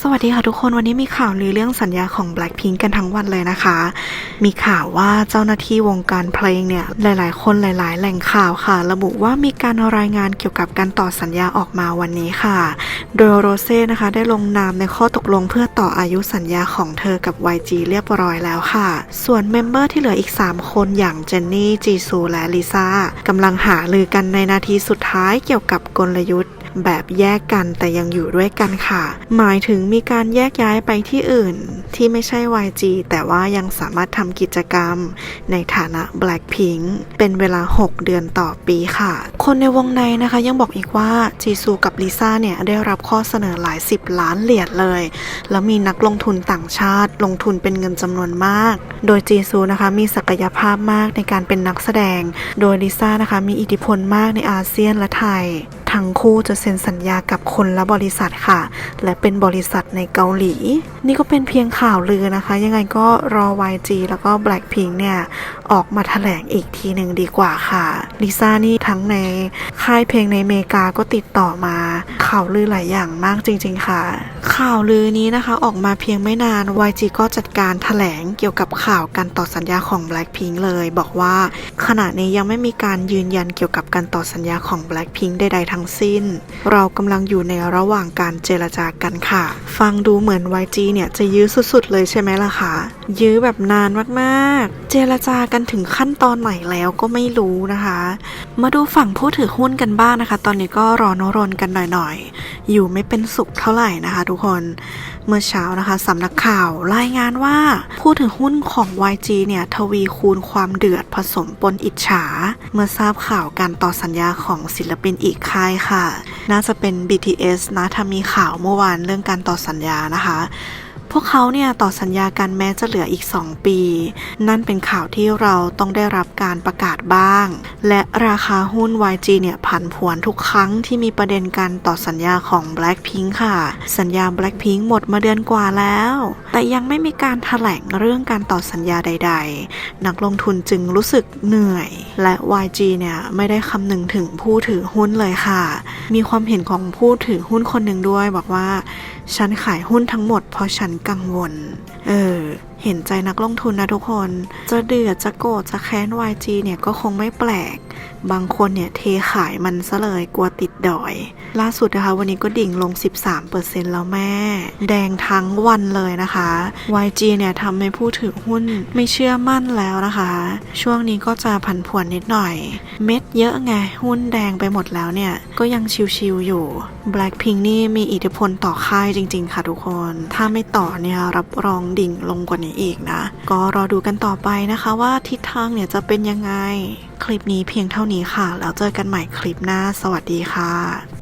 สวัสดีค่ะทุกคนวันนี้มีข่าวลือเรื่องสัญญาของ Blackpink กันทั้งวันเลยนะคะ มีข่าวว่าเจ้าหน้าที่วงการเพลงเนี่ย หลาย ๆ คนหลาย ๆ แหล่งข่าวค่ะ ระบุว่ามีการรายงานเกี่ยวกับการต่อสัญญาออกมาวันนี้ค่ะ โดยโรเซ่นะคะได้ลงนามในข้อตกลงเพื่อต่ออายุสัญญาของเธอกับ YG เรียบร้อยแล้วค่ะ ส่วนเมมเบอร์ที่เหลืออีก 3 คนอย่างเจนนี่จีซูและลิซ่ากำลังหาลือกันในนาทีสุดท้ายเกี่ยวกับกลยุทธ์ แบบแยกกันแต่ยังอยู่ด้วยกันค่ะ หมายถึงมีการแยกย้ายไปที่อื่น ที่ไม่ใช่ YG แต่ว่ายังสามารถทำกิจกรรม ในฐานะ Blackpink เป็นเวลา 6 เดือนต่อปีค่ะ คนในวงในนะคะยังบอกอีกว่าจีซูกับลิซ่าเนี่ยได้รับข้อเสนอหลาย 10 ล้านเหรียญเลย แล้วมีนักลงทุนต่างชาติ ลงทุนเป็นเงินจำนวนมาก โดยจีซูนะคะมีศักยภาพมากในการเป็นนักแสดง โดยลิซ่านะคะมีอิทธิพลมากในอาเซียนและไทย ทั้งคู่จะเซ็นสัญญากับคนละบริษัทค่ะ และเป็นบริษัทในเกาหลี นี่ก็เป็นเพียงข่าวลือนะคะ ยังไงก็รอ YG แล้วก็ Blackpink เนี่ยออกมาแถลงอีกทีหนึ่งดีกว่าค่ะลิซ่านี่ทั้งในค่ายเพลงในอเมริกาก็ติดต่อมา ข่าวลือหลายอย่างมากจริง ๆ ค่ะ ข่าวลือนี้นะคะออกมาเพียงไม่นาน YG ก็จัดการแถลงเกี่ยวกับข่าวการต่อสัญญาของ Blackpink เลย บอกว่าขณะนี้ยังไม่มีการยืนยันเกี่ยวกับการต่อสัญญาของ Blackpink ใดๆทั้งสิ้น เรากำลังอยู่ในระหว่างการเจรจากันค่ะ ฟังดูเหมือน YG เนี่ยจะยื้อสุดๆ เลยใช่ไหมล่ะคะยื้อแบบนานมากๆ เจรจากันถึงขั้นตอนไหนแล้วก็ไม่รู้นะคะ มาดูฝั่งผู้ถือหุ้นกันบ้างนะคะ ตอนนี้ก็รอนรนกันหน่อยๆ อยู่ไม่เป็นสุขเท่าไหร่นะคะ ทุกคน เมื่อเช้านะคะสำนักข่าวรายงานว่า ผู้ถือหุ้นของ YG เนี่ยทวีคูณความเดือดผสมปนอิจฉา เมื่อทราบข่าวการต่อสัญญาของศิลปินอีกค่ายค่ะ น่าจะเป็น BTS นะถ้ามีข่าวเมื่อวานเรื่องการต่อสัญญานะคะ พวกเขาเนี่ยต่อสัญญากันแม้จะเหลืออีก 2 ปี นั่นเป็นข่าวที่เราต้องได้รับการประกาศบ้าง และราคาหุ้น YG เนี่ยผันผวนทุกครั้งที่มีประเด็นการต่อสัญญาของ Blackpink ค่ะ สัญญา Blackpink หมดมาเดือนกว่าแล้ว แต่ยังไม่มีการถแถลงเรื่องการต่อสัญญาใด ๆ นักลงทุนจึงรู้สึกเหนื่อย และ YG เนี่ยไม่ได้คำนึงถึงผู้ถือหุ้นเลยค่ะ มีความเห็นของผู้ถือหุ้นคนหนึ่งด้วยบอกว่า ฉันขายหุ้นทั้งหมดเพราะฉันกังวล เออ เห็นใจนักลงทุนนะทุกคน จะเดือดจะโกรธจะแค้น YG เนี่ยก็คงไม่แปลก บางคนเนี่ยเทขายมันซะเลยกลัวติดดอย ล่าสุดนะคะ วันนี้ก็ดิ่งลง 13%แล้วแม่ แดงทั้งวันเลยนะคะ YG เนี่ยทำให้ผู้ถือหุ้นไม่เชื่อมั่นแล้วนะคะ ช่วงนี้ก็จะผันผวนนิดหน่อย เม็ดเยอะไง หุ้นแดงไปหมดแล้วเนี่ย ก็ยังชิวๆอยู่ Blackpink นี่มีอิทธิพลต่อค่ายจริง ๆ ค่ะทุกคน ถ้าไม่ต่อเนี่ยรับรองดิ่งลงกว่านี้อีกนะ ก็รอดูกันต่อไปนะคะว่าทิศทางเนี่ยจะเป็นยังไง คลิปนี้เพียงเท่านี้ค่ะ แล้วเจอกันใหม่คลิปหน้า สวัสดีค่ะ